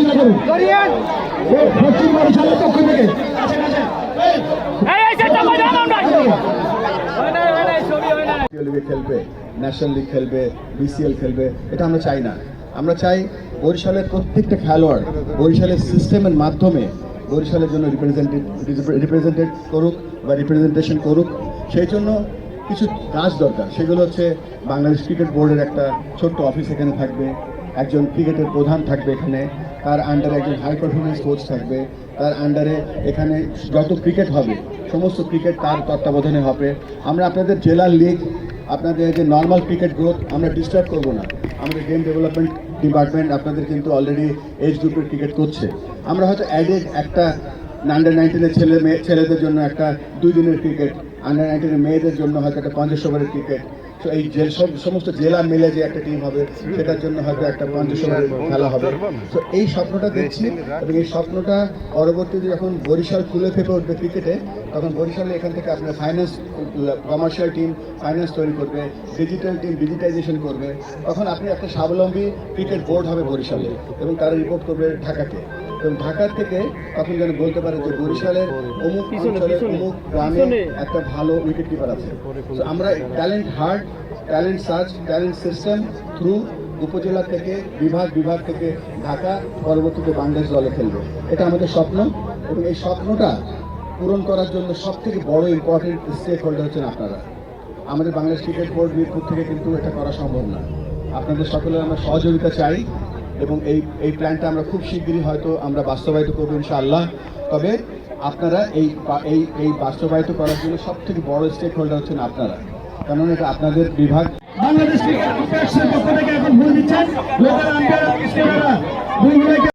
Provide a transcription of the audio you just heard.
বক্তৃতা করুন। পশ্চিম বরিশালের পক্ষ থেকে। লিগে খেলবে ন্যাশনাল লিগ খেলবে বিসিএল খেলবে এটা আমরা চাই না। আমরা চাই বরিশালের প্রত্যেকটা খেলোয়াড় বরিশালের সিস্টেমের মাধ্যমে বরিশালের জন্য রিপ্রেজেন্টেড রিপ্রেজেন্টেড করুক বা রিপ্রেজেন্টেশন করুক। সেই জন্য কিছু কাজ দরকার। সেগুলো হচ্ছে বাংলাদেশ ক্রিকেট বোর্ডের একটা ছোট্ট অফিস এখানে থাকবে। একজন ক্রিকেটের প্রধান থাকবে এখানে, তার আন্ডারে একজন হাই পারফরমেন্স কোচ থাকবে, তার আন্ডারে এখানে যত ক্রিকেট হবে, সমস্ত ক্রিকেট তার তত্ত্বাবধানে হবে। আমরা আপনাদের জেলার লিগ আপনাদের যে নর্মাল ক্রিকেট গ্রোথ আমরা ডিস্টার্ব করব না। আমাদের গেম ডেভেলপমেন্ট ডিপার্টমেন্ট আপনাদের কিন্তু অলরেডি এজ গ্রুপের ক্রিকেট করছে। আমরা হয়তো অ্যাডেড একটা আন্ডার নাইনটিনের ছেলে মেয়ে ছেলেদের জন্য একটা দুই দিনের ক্রিকেট আন্ডার নাইনটিনের মেয়েদের জন্য হয়তো একটা পঞ্চাশ ওভারের ক্রিকেট তো এই যে সব, সমস্ত জেলা মিলে যে একটা টিম হবে, সেটার জন্য হয়তো একটা পঞ্চাশ ওভারের খেলা হবে। তো এই স্বপ্নটা দেখছি এবং এই স্বপ্নটা পরবর্তীতে যখন বরিশাল খুলে ফেপে উঠবে ক্রিকেটে তখন বরিশালে এখান থেকে আপনার ফাইন্যান্স কমার্শিয়াল টিম ফাইন্যান্স তৈরি করবে ডিজিটাল টিম ডিজিটাইজেশন করবে। তখন আপনি একটা স্বাবলম্বী ক্রিকেট বোর্ড হবে বরিশালে এবং তারা রিপোর্ট করবে ঢাকাকে। এবং ঢাকার থেকে তখন যেন বলতে পারে যে বরিশালের অমুক অঞ্চলে অমুক গ্রামে একটা ভালো উইকেট কিপার আছে। আমরা talent hunt talent search talent system through উপজেলা থেকে বিভাগ বিভাগ থেকে ঢাকা পরবর্তীতে বাংলাদেশ দলে খেলবে। এটা আমাদের স্বপ্ন এবং এই স্বপ্নটা পূরণ করার জন্য সব থেকে বড় ইম্পর্টেন্ট স্টেক হোল্ডার হচ্ছেন আপনারা। আমাদের বাংলাদেশ ক্রিকেট বোর্ড মিরপুর থেকে কিন্তু এটা করা সম্ভব না। আপনাদের সকলের আমরা সহযোগিতা চাই। এবং এই এই প্ল্যানটা আমরা খুব শীঘ্রই হয়তো আমরা বাস্তবায়িত করব ইনশাআল্লাহ। তবে আপনারা এই এই এই বাস্তবায়িত করার জন্য সব থেকে বড় স্টেক হোল্ডার হচ্ছেন আপনারা। কারণ এটা আপনাদের বিভাগ। বাংলাদেশ থেকে এখন ভুল দিচ্ছেন।